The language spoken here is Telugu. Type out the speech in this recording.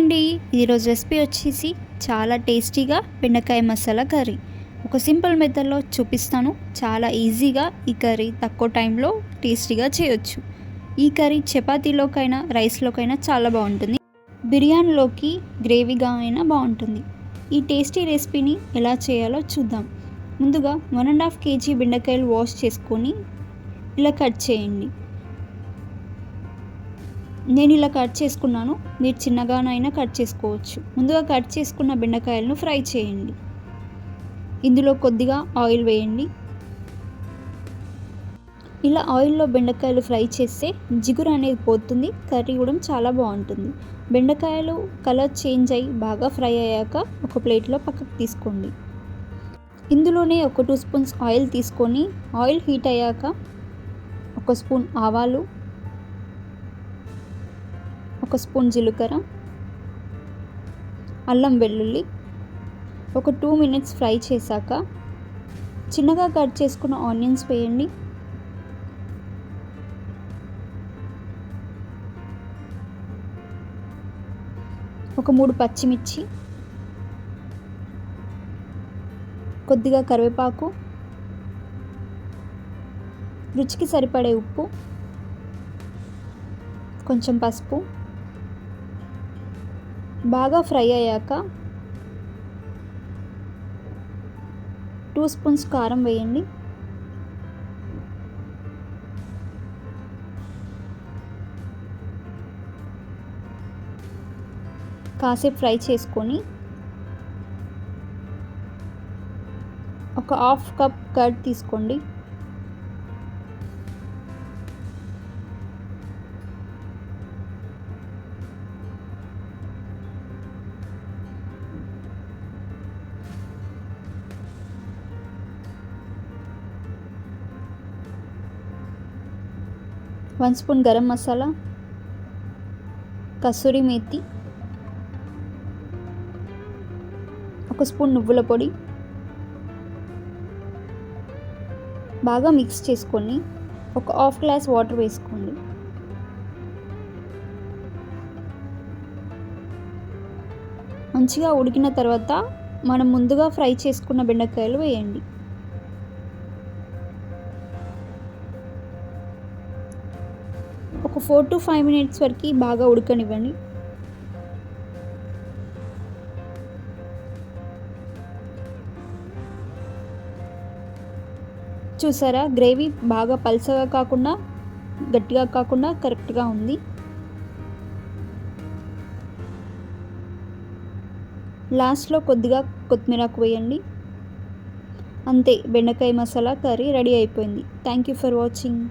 అండి ఈరోజు రెసిపీ వచ్చేసి చాలా టేస్టీగా బెండకాయ మసాలా కర్రీ. ఒక సింపుల్ మెథడ్లో చూపిస్తాను. చాలా ఈజీగా ఈ కర్రీ తక్కువ టైంలో టేస్టీగా చేయొచ్చు. ఈ కర్రీ చపాతీలోకైనా రైస్లోకైనా చాలా బాగుంటుంది. బిర్యానీలోకి గ్రేవీగా అయినా బాగుంటుంది. ఈ టేస్టీ రెసిపీని ఎలా చేయాలో చూద్దాం. ముందుగా వన్ అండ్ హాఫ్ కేజీ బెండకాయలు వాష్ చేసుకొని ఇలా కట్ చేయండి. నేను ఇలా కట్ చేసుకున్నాను. మీరు చిన్నగానైనా కట్ చేసుకోవచ్చు. ముందుగా కట్ చేసుకున్న బెండకాయలను ఫ్రై చేయండి. ఇందులో కొద్దిగా ఆయిల్ వేయండి. ఇలా ఆయిల్లో బెండకాయలు ఫ్రై చేస్తే జిగురు అనేది పోతుంది. కర్రీ కూడా చాలా బాగుంటుంది. బెండకాయలు కలర్ చేంజ్ అయ్యి బాగా ఫ్రై అయ్యాక ఒక ప్లేట్లో పక్కకు తీసుకోండి. ఇందులోనే ఒక టూ స్పూన్స్ ఆయిల్ తీసుకొని ఆయిల్ హీట్ అయ్యాక ఒక స్పూన్ ఆవాలు ఒక స్పూన్ జీలకర్ర అల్లం వెల్లుల్లి ఒక టూ మినిట్స్ ఫ్రై చేశాక చిన్నగా కట్ చేసుకున్న ఆనియన్స్ వేయండి. ఒక మూడు పచ్చిమిర్చి కొద్దిగా కరివేపాకు రుచికి సరిపడే ఉప్పు కొంచెం పసుపు బాగా ఫ్రై అయ్యాక టూ స్పూన్స్ కారం వేయండి. కాసేపు ఫ్రై చేసుకొని ఒక హాఫ్ కప్ కర్డ్ తీసుకోండి. వన్ స్పూన్ గరం మసాలా కసూరి మేతి ఒక స్పూన్ నువ్వుల పొడి. బాగా మిక్స్ చేసుకొని ఒక హాఫ్ గ్లాస్ వాటర్ వేసుకోండి. మంచిగా ఉడికిన తర్వాత మనం ముందుగా ఫ్రై చేసుకున్న బెండకాయలు వేయండి. ఒక ఫోర్ టు ఫైవ్ మినిట్స్ వరకు బాగా ఉడకనివ్వండి. చూసారా? గ్రేవీ బాగా పల్చగా కాకుండా గట్టిగా కాకుండా కరెక్ట్గా ఉంది. లాస్ట్లో కొద్దిగా కొత్తిమీరకు వేయండి. అంతే బెండకాయ మసాలా కర్రీ రెడీ అయిపోయింది. Thank you for watching.